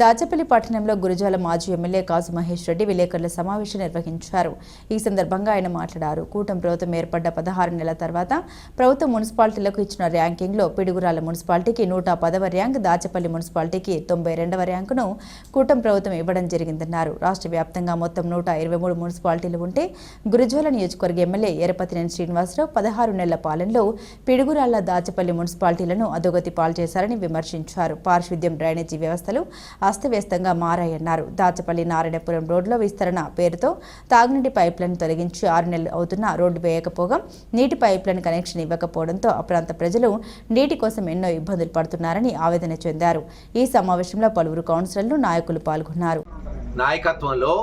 దాచపల్లి పట్టణంలో గురజాల మాజీ ఎమ్మెల్యే కాజు మహేష్ రెడ్డి విలేకరుల సమావేశం నిర్వహించారు. ఈ సందర్భంగా ఆయన మాట్లాడారు. కూటమి ప్రభుత్వం ఏర్పడ్డ పదహారు నెలల తర్వాత ప్రభుత్వం మున్సిపాలిటీలకు ఇచ్చిన ర్యాంకింగ్లో పిడుగురాల మున్సిపాలిటీకి నూట పదవ ర్యాంక్ దాచపల్లి మున్సిపాలిటీకి తొంభై రెండవ ర్యాంకును కూటమి ప్రభుత్వం ఇవ్వడం జరిగిందన్నారు. రాష్ట్ర వ్యాప్తంగా మొత్తం నూట ఇరవై మూడు మున్సిపాలిటీలు ఉంటే గురజాల నియోజకవర్గ ఎమ్మెల్యే ఎరపతినేని శ్రీనివాసరావు పదహారు నెలల పాలనలో పిడుగురాళ్ళ దాచపల్లి మున్సిపాలిటీలను అధోగతి పాల్చేశారని విమర్శించారు. పారిశుద్ధ్యం డ్రైనేజీ వ్యవస్థలు అస్తవ్యస్తంగా మారాయన్నారు. దాచపల్లి నారాయణపురం రోడ్లో విస్తరణ పేరుతో తాగునీటి పైప్లైన్ తొలగించి ఆరు నెలలు అవుతున్నా రోడ్డు వేయకపోగా నీటి పైప్లైన్ కనెక్షన్ ఇవ్వకపోవడంతో ఆ ప్రాంత ప్రజలు నీటి కోసం ఎన్నో ఇబ్బందులు పడుతున్నారని ఆవేదన చెందారు. ఈ సమావేశంలో పలువురు కౌన్సిలర్లు నాయకులు పాల్గొన్నారు. నాయకత్వంలో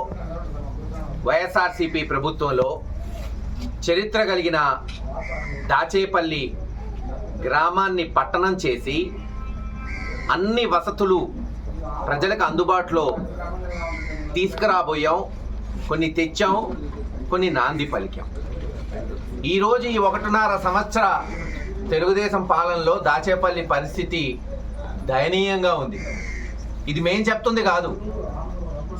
వైఎస్ఆర్సీపీ ప్రభుత్వంలో చరిత్ర కలిగిన దాచేపల్లి గ్రామాన్ని పట్టణం చేసి అన్ని వసతులు ప్రజలకు అందుబాటులో తీసుకురాబోయాం కొన్ని తెచ్చాం కొన్ని నాంది పలికాం. ఈరోజు ఈ ఒకటిన్నర సంవత్సర తెలుగుదేశం పాలనలో దాచేపల్లి పరిస్థితి దయనీయంగా ఉంది. ఇది మేం చెప్తుంది కాదు.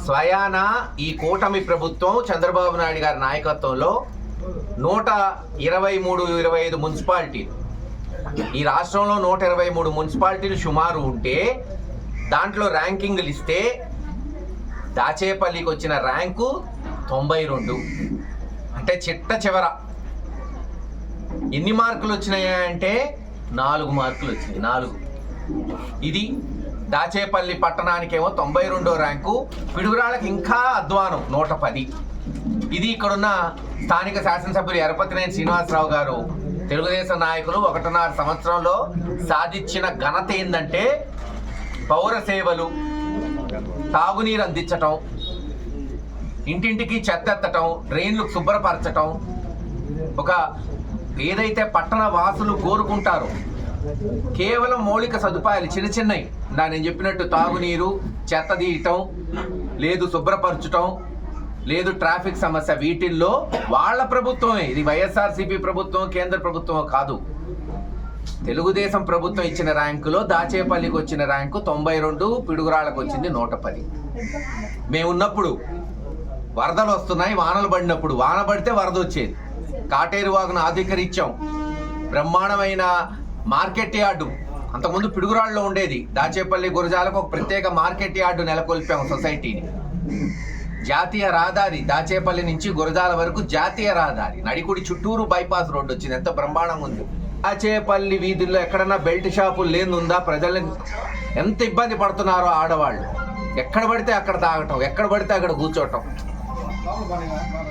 స్వయాన ఈ కూటమి ప్రభుత్వం చంద్రబాబు నాయుడు గారి నాయకత్వంలో నూట ఇరవై మూడు ఇరవై ఐదు మున్సిపాలిటీలు. ఈ రాష్ట్రంలో నూట ఇరవై మూడు మున్సిపాలిటీలు సుమారు ఉంటే దాంట్లో ర్యాంకింగ్లు ఇస్తే దాచేపల్లికి వచ్చిన ర్యాంకు తొంభై రెండు. అంటే చిట్ట చివర. ఎన్ని మార్కులు వచ్చినాయా అంటే నాలుగు మార్కులు వచ్చినాయి నాలుగు. ఇది దాచేపల్లి పట్టణానికేమో తొంభై రెండో ర్యాంకు. పిడుగురాళ్ళకి ఇంకా అధ్వానం నూట పది. ఇది ఇక్కడున్న స్థానిక శాసనసభ్యులు ఎరపతినేని శ్రీనివాసరావు గారు. తెలుగుదేశం నాయకులు ఒకటిన్నర సంవత్సరంలో సాధించిన ఘనత ఏంటంటే పౌర సేవలు తాగునీరు అందించటం ఇంటింటికి చెత్త ఎత్తటం డ్రైన్లు శుభ్రపరచటం ఒక ఏదైతే పట్టణ వాసులు కోరుకుంటారో కేవలం మౌలిక సదుపాయాలు చిన్న చిన్నవి నా నేను చెప్పినట్టు తాగునీరు చెత్త తీయటం లేదు శుభ్రపరచటం లేదు ట్రాఫిక్ సమస్య వీటిల్లో వాళ్ళ ప్రభుత్వమే. ఇది వైఎస్ఆర్సీపీ ప్రభుత్వం కేంద్ర ప్రభుత్వం కాదు. తెలుగుదేశం ప్రభుత్వం ఇచ్చిన ర్యాంకులో దాచేపల్లికి వచ్చిన ర్యాంకు తొంభై రెండు పిడుగురాళ్ళకు వచ్చింది నూట పది. మేమున్నప్పుడు వరదలు వస్తున్నాయి వానలు పడినప్పుడు. వాన పడితే వరద వచ్చేది. కాటేరు వాగును ఆధీకరించాం. బ్రహ్మాండమైన మార్కెట్ యార్డు. అంతకుముందు పిడుగురాళ్ళలో ఉండేది. దాచేపల్లి గురజాలకు ఒక ప్రత్యేక మార్కెట్ యార్డు నెలకొల్పాం సొసైటీని. జాతీయ రహదారి దాచేపల్లి నుంచి గురజాల వరకు జాతీయ రహదారి. నడికుడి చుట్టూరు బైపాస్ రోడ్డు వచ్చింది. ఎంత బ్రహ్మాండంగా ఉంది. అచేపల్లి వీధుల్లో ఎక్కడన్నా బెల్ట్ షాపులు లేనుందా? ప్రజల్ని ఎంత ఇబ్బంది పడుతున్నారో ఆడవాళ్ళు. ఎక్కడ పడితే అక్కడ తాగటం ఎక్కడ పడితే అక్కడ కూర్చోటం.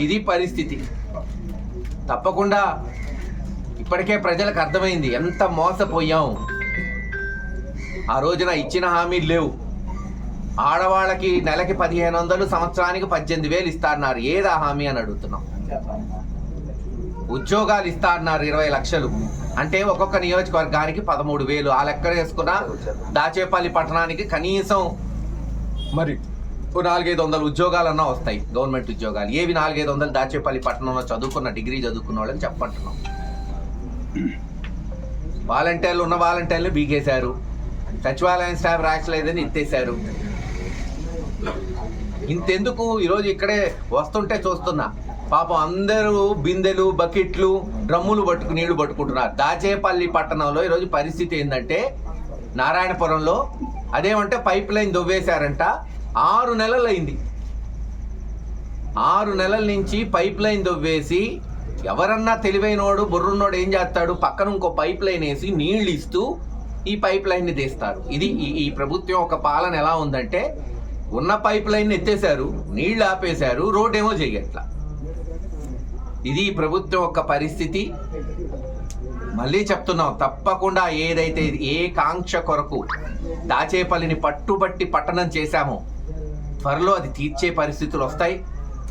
ఇది పరిస్థితి. తప్పకుండా ఇప్పటికే ప్రజలకు అర్థమైంది ఎంత మోసపోయాం. ఆ రోజున ఇచ్చిన హామీలు లేవు. ఆడవాళ్ళకి నెలకి పదిహేను వందలు సంవత్సరానికి పద్దెనిమిది వేలు ఇస్తారన్నారు ఏదా హామీ అని అడుగుతున్నాం? ఉద్యోగాలు ఇస్తా అన్నారు ఇరవై లక్షలు. అంటే ఒక్కొక్క నియోజకవర్గానికి పదమూడు వేలు. ఆ లెక్క వేసుకున్న దాచేపల్లి పట్టణానికి కనీసం మరి నాలుగైదు వందల ఉద్యోగాలన్నా వస్తాయి. గవర్నమెంట్ ఉద్యోగాలు. ఏవి నాలుగైదు వందలు? దాచేపల్లి పట్టణంలో చదువుకున్న డిగ్రీ చదువుకున్న వాళ్ళని చెప్పంటున్నాం వాలంటీర్లు ఉన్న వాలంటీర్లు బీగేశారు సచివాలయం స్టాఫ్ రాసలేదని ఎత్తేసారు ఇంతెందుకు? ఈరోజు ఇక్కడే వస్తుంటే చూస్తున్నా. పాపం అందరూ బిందెలు బకెట్లు డ్రమ్ములు పట్టుకు నీళ్ళు పట్టుకుంటున్నారు. దాచేపల్లి పట్టణంలో ఈరోజు పరిస్థితి ఏంటంటే నారాయణపురంలో అదేమంటే పైప్ లైన్ దొవ్వేశారంట. ఆరు నెలలైంది ఆరు నెలల నుంచి పైప్ లైన్ దొవ్వేసి ఎవరన్నా తెలివైనోడు బుర్రున్నోడు ఏం చేస్తాడు? పక్కన ఇంకో పైప్ లైన్ వేసి నీళ్ళు ఇస్తూ ఈ పైప్ లైన్ని తీస్తారు. ఇది ఈ ఈ ప్రభుత్వం ఒక పాలన ఎలా ఉందంటే ఉన్న పైప్ లైన్ ఎత్తేసారు నీళ్ళు ఆపేశారు రోడ్ ఏమో చేయట్లా ఇది ప్రభుత్వం యొక్క పరిస్థితి. మళ్ళీ చెప్తున్నాం తప్పకుండా ఏదైతే ఏ కాంక్ష కొరకు దాచేపల్లిని పట్టుబట్టి పట్టణం చేశామో త్వరలో అది తీర్చే పరిస్థితులు వస్తాయి.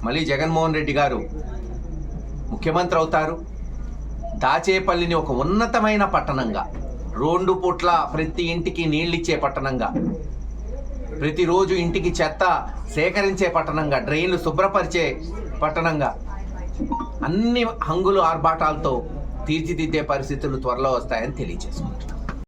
మళ్ళీ జగన్మోహన్ రెడ్డి గారు ముఖ్యమంత్రి అవుతారు. దాచేపల్లిని ఒక ఉన్నతమైన పట్టణంగా రెండు పూట్ల ప్రతి ఇంటికి నీళ్ళిచ్చే పట్టణంగా ప్రతిరోజు ఇంటికి చెత్త సేకరించే పట్టణంగా డ్రైన్లు శుభ్రపరిచే పట్టణంగా అన్ని హంగులు ఆర్భాటాలతో తీర్చిదిద్దే పరిస్థితులు త్వరలో వస్తాయని తెలియజేసుకుంటున్నాం.